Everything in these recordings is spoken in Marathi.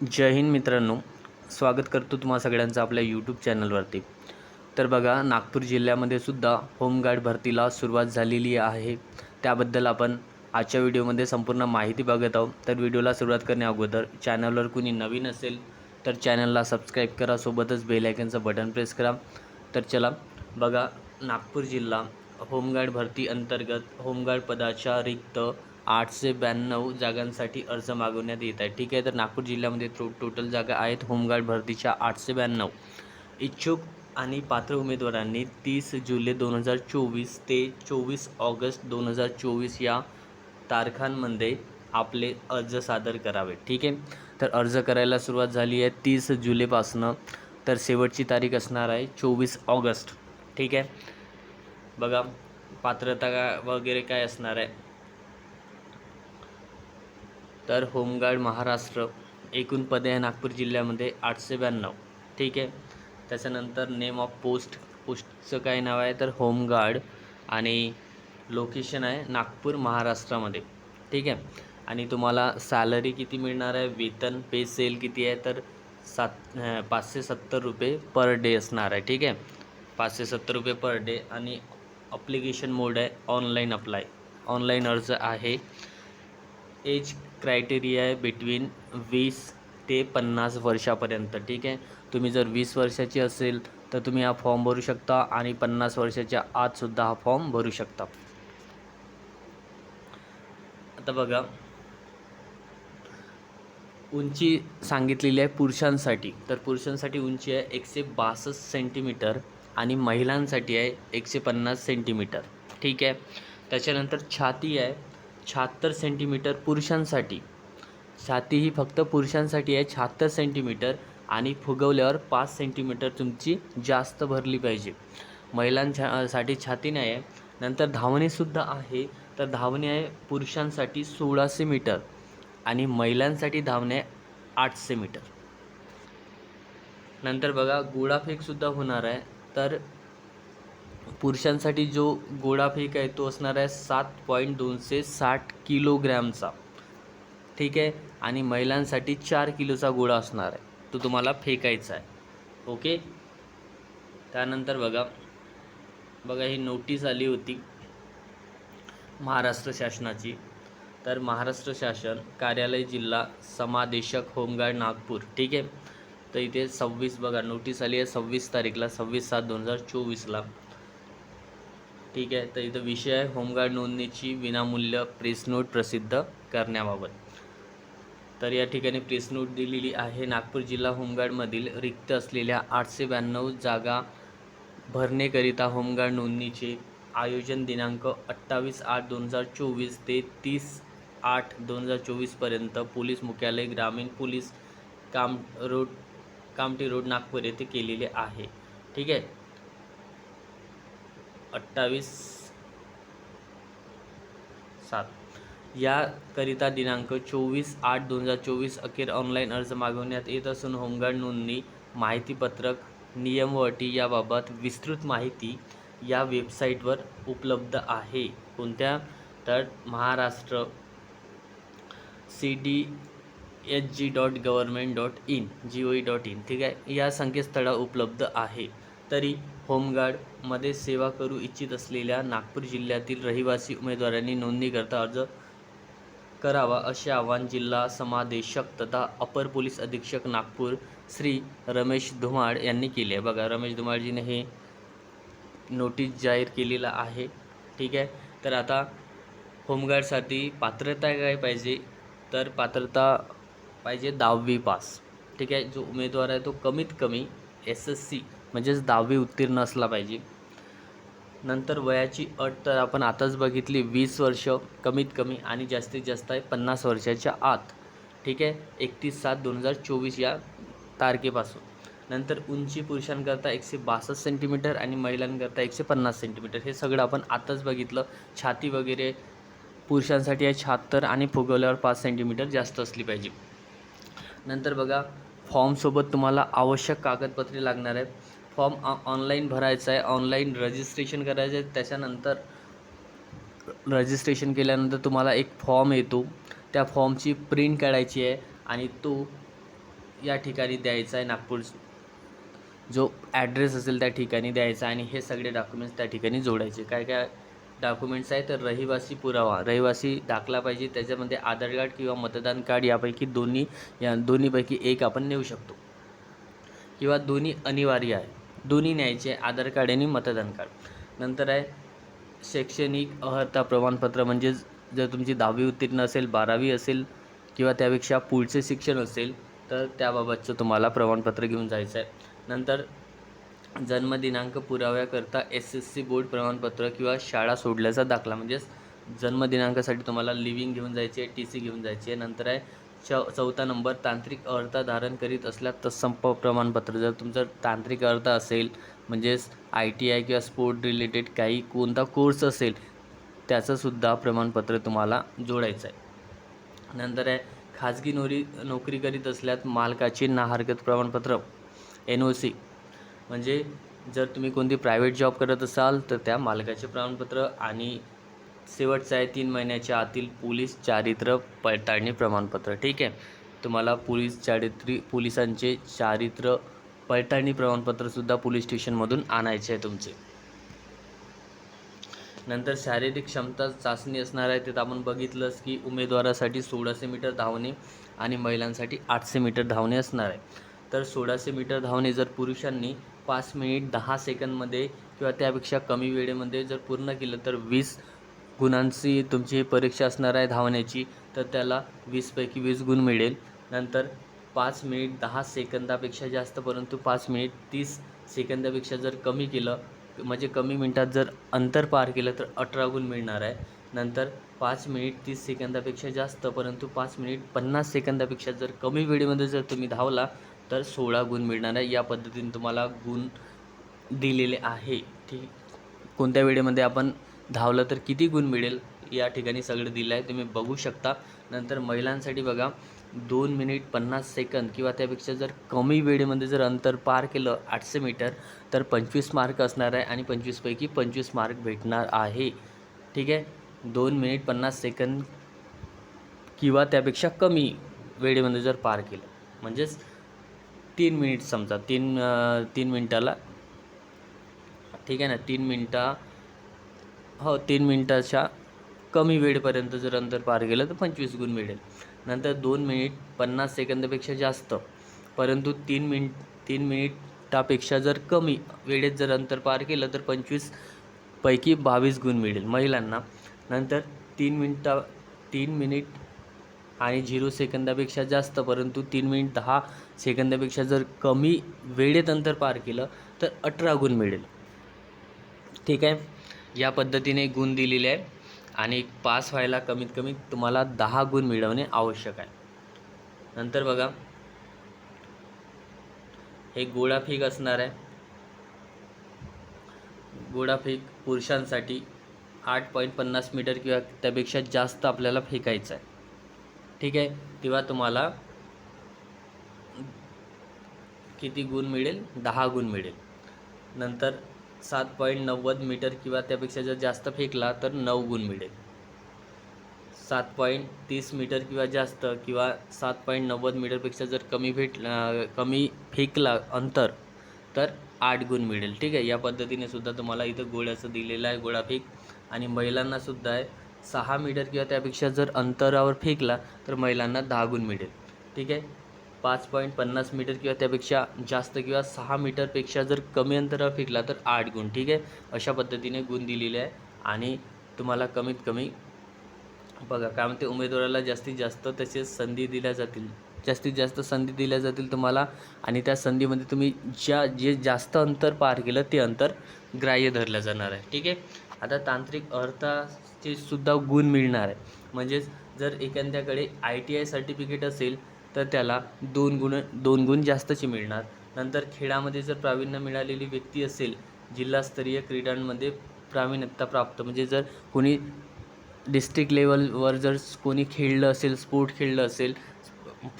जय हिंद मित्रांनो. स्वागत करतो तुम्हा सगळ्यांचं आपल्या यूट्यूब चॅनलवरती तर बघा नागपूर जिल्ह्यामध्ये सुद्धा होमगार्ड भरतीला सुरुवात झालेली आहे. त्याबद्दल आपण आजच्या व्हिडिओमध्ये संपूर्ण माहिती बघत आहोत. तर व्हिडिओला सुरुवात करण्या अगोदर चॅनलवर कुणी नवीन असेल तर चॅनलला सबस्क्राईब करा. सोबतच बेलायकनचं बटन प्रेस करा. तर चला बघा नागपूर जिल्हा होमगार्ड भरती अंतर्गत होमगार्ड पदाच्या रिक्त आठशे ब्याण्णव जागांसाठी अर्ज मागवण्यात येत आहे. ठीक आहे तर नागपूर जिल्ह्यामध्ये थ्रो टोटल जागा आहेत. होमगार्ड भरतीच्या आठशे ब्याण्णव. इच्छुक आणि पात्र उमेदवारांनी तीस जुलै दोन हजार चोवीस ते चोवीस ऑगस्ट दोन हजार चोवीस या तारखांमध्ये आपले अर्ज सादर करावे. ठीक आहे तर अर्ज करायला सुरुवात झाली आहे तीस जुलैपासनं. तर शेवटची तारीख असणार आहे चोवीस ऑगस्ट. ठीक आहे बघा पात्रता वगैरे काय असणार आहे. तर होमगार्ड महाराष्ट्र एकूण पदे आहे नागपूर जिल्ह्यामध्ये आठशे ब्याण्णव. ठीक आहे? त्याच्यानंतर नेम ऑफ पोस्ट पोस्टचं काय नाव आहे? तर होमगार्ड आणि लोकेशन आहे नागपूर महाराष्ट्रामध्ये. ठीक आहे? आणि तुम्हाला सॅलरी किती मिळणार आहे? वेतन पे सेल किती आहे? तर सात पाचशे सत्तर रुपये पर डे असणार आहे. ठीक आहे? पाचशे सत्तर रुपये पर डे आणि अप्लिकेशन मोड आहे ऑनलाईन अप्लाय ऑनलाईन अर्ज आहे. एज क्रायटेरिया आहे बिटवीन वीस ते पन्नास वर्षापर्यंत ठीक आहे? तुम्ही जर वीस वर्षाची असेल तर तुम्ही हा फॉर्म भरू शकता आणि पन्नास वर्षाच्या आतसुद्धा हा फॉर्म भरू शकता. आता बघा. उंची सांगितलेली आहे पुरुषांसाठी. तर पुरुषांसाठी उंची आहे एकशे बासष्ट सेंटीमीटर आणि महिलांसाठी आहे एकशे पन्नास सेंटीमीटर ठीक आहे? त्याच्यानंतर छाती आहे शहात्तर सेंटीमीटर पुरुषांसाठी. छाती ही फक्त पुरुषांसाठी आहे शहात्तर सेंटीमीटर आणि फुगवल्यावर पाच सेंटीमीटर तुमची जास्त भरली पाहिजे. महिलांच्या साठी छाती नाही आहे नंतर धावणेसुद्धा आहे. तर धावणे आहे पुरुषांसाठी सोळाशे मीटर आणि महिलांसाठी धावणे आहे आठशे मीटर. नंतर बघा गोळाफेकसुद्धा होणार आहे. तर पुरुषांसाठी जो गोळाफेक आहे तो असणार आहे सात पॉईंट दोनशे साठ किलोग्रॅमचा. ठीक आहे? आणि महिलांसाठी चार किलोचा गोळा असणार आहे. तो तुम्हाला फेकायचा आहे. ओके? त्यानंतर बघा. बघा ही नोटीस आली होती महाराष्ट्र शासनाची. तर महाराष्ट्र शासन कार्यालय जिल्हा समादेशक होमगार्ड नागपूर. ठीक आहे? तर इथे सव्वीस बघा नोटीस आली आहे सव्वीस तारीखला सव्वीस सात दोन हजार चोवीसला. ठीक आहे. तर इथं विषय आहे होमगार्ड नोंदणीची विनामूल्य प्रेस नोट प्रसिद्ध करण्याबाबत. तर या ठिकाणी प्रेस नोट दिलेली आहे नागपूर जिल्हा होमगार्डमधील रिक्त असलेल्या आठशे ब्याण्णव जागा भरणेकरिता होमगार्ड नोंदणीचे आयोजन दिनांक अठ्ठावीस आठ दोन हजार चोवीस ते तीस आठ दोन हजार चोवीसपर्यंत पोलीस मुख्यालय ग्रामीण पोलीस काम रोड कामटी रोड नागपूर येथे केलेले आहे. ठीक आहे. अठ्ठावीस सात. याकरिता दिनांक चोवीस आठ दोन हजार चोवीस अखेर ऑनलाईन अर्ज मागवण्यात येत असून होमगार्ड नोंदणी माहितीपत्रक नियम व अटी याबाबत विस्तृत माहिती या वेबसाईटवर उपलब्ध आहे. कोणत्या? तर Maharashtra C D H G dot government dot in G O E dot in ठीक आहे? या संकेतस्थळावर उपलब्ध आहे. तरी होमगार्डमध्ये सेवा करू इच्छित असलेल्या नागपूर जिल्ह्यातील रहिवासी उमेदवारांनी नोंदणीकरता अर्ज करावा असे आवाहन जिल्हा समादेशक तथा अपर पोलीस अधीक्षक नागपूर श्री रमेश धुमाळ यांनी केले आहे. बघा रमेश धुमाळजीने हे नोटीस जाहीर केलेलं आहे. ठीक आहे? तर आता होमगार्डसाठी पात्रता काय पाहिजे? तर पात्रता पाहिजे दहावी पास. ठीक आहे? जो उमेदवार आहे तो कमीत कमी एस एस सी म्हणजेच दहावी उत्तीर्ण असला पाहिजे. नंतर वयाची अट तर आपण आताच बघितली वीस वर्ष कमीत कमी आणि जास्तीत जास्त आहे पन्नास वर्षाच्या आत. ठीक आहे? एकतीस सात दोन हजार चोवीस या तारखेपासून. नंतर उंची पुरुषांकरता एकशे बासष्ट सेंटीमीटर आणि महिलांकरता एकशे पन्नास सेंटीमीटर हे सगळं आपण आताच बघितलं. छाती वगैरे पुरुषांसाठी आहे शहात्तर आणि फुगवल्यावर पाच सेंटीमीटर जास्त असली पाहिजे. नंतर बघा फॉर्मसोबत तुम्हाला आवश्यक कागदपत्रे लागणार आहेत. फॉर्म ऑनलाईन भरायचा आहे ऑनलाईन रजिस्ट्रेशन करायचं आहे त्याच्यानंतर रजिस्ट्रेशन केल्यानंतर तुम्हाला एक फॉर्म येतो. त्या फॉर्मची प्रिंट काढायची आहे आणि तो या ठिकाणी द्यायचा आहे नागपूर जो ॲड्रेस असेल त्या ठिकाणी द्यायचा आणि हे सगळे डॉक्युमेंट्स त्या ठिकाणी जोडायचे. काय काय डॉक्युमेंट्स आहे तर रहिवासी पुरावा. रहिवासी दाखला पाहिजे त्याच्यामध्ये आधार कार्ड किंवा मतदान कार्ड यापैकी दोन्ही या दोन्हीपैकी एक आपण नेऊ शकतो. किंवा दोन्ही अनिवार्य आहे. दोन्ही न्यायचे आधार कार्ड आणि मतदान कार्ड. नंतर आहे शैक्षणिक अर्हता प्रमाणपत्र म्हणजेच जर तुमची दहावी उत्तीर्ण असेल बारावी असेल किंवा त्यापेक्षा पुढचे शिक्षण असेल तर त्याबाबतचं तुम्हाला प्रमाणपत्र घेऊन जायचं आहे. नंतर जन्मदिनांक पुराव्याकरता एस एस सी बोर्ड प्रमाणपत्र किंवा शाळा सोडल्याचा दाखला म्हणजेच जन्मदिनांकासाठी तुम्हाला लिव्हिंग घेऊन जायची आहे टी सी घेऊन जायची आहे. नंतर आहे च चौथा नंबर तांत्रिक अर्हता धारण करीत असल्यात तर संप प्रमाणपत्र. जर तुमचं तांत्रिक अर्हता असेल म्हणजेच आय टी आय किंवा स्पोर्ट रिलेटेड काही कोणता कोर्स असेल त्याचंसुद्धा प्रमाणपत्र तुम्हाला जोडायचं आहे. नंतर आहे खाजगी नोरी नोकरी करीत असल्यास मालकाचे ना हरकत प्रमाणपत्र एन ओ सी. म्हणजे जर तुम्ही कोणती प्रायव्हेट जॉब करत असाल तर त्या मालकाचे प्रमाणपत्र आणि शेवटचं आहे तीन महिन्याच्या आतील पोलीस चारित्र्य पडताळणी प्रमाणपत्र ठीक आहे? तुम्हाला पोलीस चारित्री पोलिसांचे चारित्र्य पडताळणी प्रमाणपत्रसुद्धा पोलीस स्टेशनमधून आणायचे आहे तुमचे. नंतर शारीरिक क्षमता चाचणी असणार आहे त्यात आपण बघितलंच की उमेदवारासाठी सोळाशे मीटर धावणे आणि महिलांसाठी आठशे मीटर धावणे असणार आहे. तर सोळाशे मीटर धावणे जर पुरुषांनी पाच मिनिट दहा सेकंदमध्ये किंवा त्यापेक्षा कमी वेळेमध्ये जर पूर्ण केलं तर वीस गुणांची तुमची परीक्षा असणार आहे धावण्याची तर त्याला वीसपैकी वीस गुण मिळेल. नंतर पाच मिनिट दहा सेकंदापेक्षा जास्त परंतु पाच मिनिट तीस सेकंदापेक्षा जर कमी केलं म्हणजे कमी मिनटात जर अंतर पार केलं तर अठरा गुण मिळणार आहे. नंतर पाच मिनिट तीस सेकंदापेक्षा जास्त परंतु पाच मिनिट पन्नास सेकंदापेक्षा जर कमी वेळेमध्ये जर तुम्ही धावला तर सोळा गुण मिळणार आहे. या पद्धतीने तुम्हाला गुण दिलेले आहे. ठीक? कोणत्या वेळेमध्ये आपण धावलं तर किती गुण मिळेल या ठिकाणी सगळं दिलं आहे तुम्ही बघू शकता. नंतर महिलांसाठी बघा दोन मिनिट पन्नास सेकंद किंवा त्यापेक्षा जर कमी वेळेमध्ये जर अंतर पार केलं आठशे मीटर तर पंचवीस मार्क असणार आहे आणि पंचवीसपैकी पंचवीस मार्क भेटणार आहे. ठीक आहे? दोन मिनिट पन्नास सेकंद किंवा त्यापेक्षा कमी वेळेमध्ये जर पार केलं म्हणजेच तीन मिनिट समजा तीन तीन मिनटाला. ठीक आहे ना? तीन मिनटा हो तीन मिनटाच्या कमी वेळेपर्यंत जर अंतर पार केलं तर पंचवीस गुण मिळेल. नंतर दोन मिनिट पन्नास सेकंदापेक्षा जास्त. परंतु तीन मिनिट तीन मिनिटापेक्षा जर कमी वेळेत जर अंतर पार केलं तर पंचवीस पैकी बावीस गुण मिळेल महिलांना. नंतर तीन मिनटा तीन मिनिट आणि झिरो सेकंदापेक्षा जास्त परंतु तीन मिनिट दहा सेकंदापेक्षा जर कमी वेळेत अंतर पार केलं तर अठरा गुण मिळेल. ठीक आहे? या पद्धतीने गुण दिलेले आहे आणि पास व्हायला कमीत कमी तुम्हाला दहा गुण मिळवणे आवश्यक आहे. नंतर बघा. हे गोळाफेक असणार आहे. गोळाफेक पुरुषांसाठी आठ पॉईंट पन्नास मीटर किंवा त्यापेक्षा जास्त आपल्याला फेकायचं आहे. ठीक आहे? तेव्हा तुम्हाला किती गुण मिळेल? दहा गुण मिळेल. नंतर सात पॉईंट नव्वद मीटर किंवा त्यापेक्षा जर जास्त फेकला तर नऊ गुण मिळेल. सात पॉईंट तीस मीटर किंवा जास्त किंवा सात पॉईंट नव्वद मीटरपेक्षा जर कमी भेट कमी फेकला अंतर तर आठ गुण मिळेल. ठीक आहे? या पद्धतीने सुद्धा तुम्हाला इथं गोळ्याचं दिलेलं आहे गोळाफेक. आणि महिलांनासुद्धा आहे सहा मीटर किंवा त्यापेक्षा जर अंतरावर फेकला तर महिलांना दहा गुण मिळेल. ठीक आहे? पाच पॉईंट पन्नास मीटर किंवा त्यापेक्षा जास्त किंवा सहा मीटरपेक्षा जर कमी अंतरावर फेकला तर आठ गुण ठीक आहे? अशा पद्धतीने गुण दिलेले आहे. आणि तुम्हाला कमीत कमी बघा काय म्हणते उमेदवाराला जास्तीत जास्त तसेच संधी दिल्या जातील. जास्तीत जास्त संधी दिल्या जातील तुम्हाला. आणि त्या संधीमध्ये तुम्ही ज्या जे जास्त अंतर पार केलं ते अंतर ग्राह्य धरलं जाणार आहे ठीक आहे? आता तांत्रिक अर्थाचे सुद्धा गुण मिळणार आहे. म्हणजेच जर एखाद्याकडे आय टी आय सर्टिफिकेट असेल तर त्याला दोन गुण दोन गुण जास्तचे मिळणार. नंतर खेळामध्ये जर प्रावीण्य मिळालेली व्यक्ती असेल जिल्हास्तरीय क्रीडांमध्ये प्रावीण्यता प्राप्त. म्हणजे जर कोणी डिस्ट्रिक्ट लेवलवर जर कोणी खेळलं असेल स्पोर्ट खेळलं असेल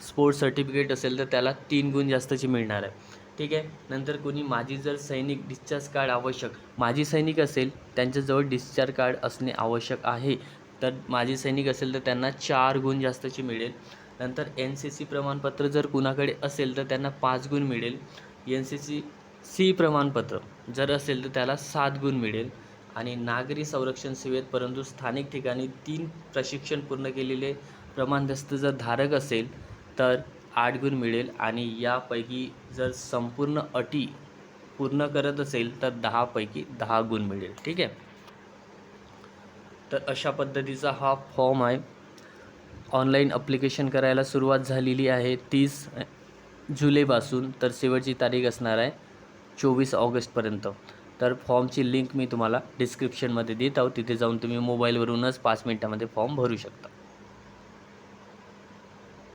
स्पोर्ट्स सर्टिफिकेट असेल तर त्याला तीन गुण जास्तचे मिळणार आहे. ठीक आहे? नंतर कोणी माजी जर सैनिक डिस्चार्ज कार्ड आवश्यक माजी सैनिक असेल त्यांच्याजवळ डिस्चार्ज कार्ड असणे आवश्यक आहे. तर माजी सैनिक असेल तर त्यांना चार गुण जास्तचे मिळेल. नंतर एन सी सी प्रमाणपत्र जर कुणाकडे असेल तर त्यांना पाच गुण मिळेल. एन सी सी सी प्रमाणपत्र जर असेल तर त्याला सात गुण मिळेल. आणि नागरी संरक्षण सेवेत परंतु स्थानिक ठिकाणी तीन प्रशिक्षण पूर्ण केलेले प्रमाणदस्त जर धारक असेल तर आठ गुण मिळेल. आणि यापैकी जर संपूर्ण अटी पूर्ण करत असेल तर दहापैकी दहा गुण मिळेल. ठीक आहे? तर अशा पद्धतीचा हा फॉर्म आहे. ऑनलाईन अप्लिकेशन करायला सुरुवात झालेली आहे. तीस जुलैपासून तर शेवटची तारीख असणार आहे चोवीस ऑगस्टपर्यंत. तर फॉर्मची लिंक मी तुम्हाला डिस्क्रिप्शनमध्ये देत आहोत. तिथे जाऊन तुम्ही मोबाईलवरूनच पाच मिनटामध्ये फॉर्म भरू शकता.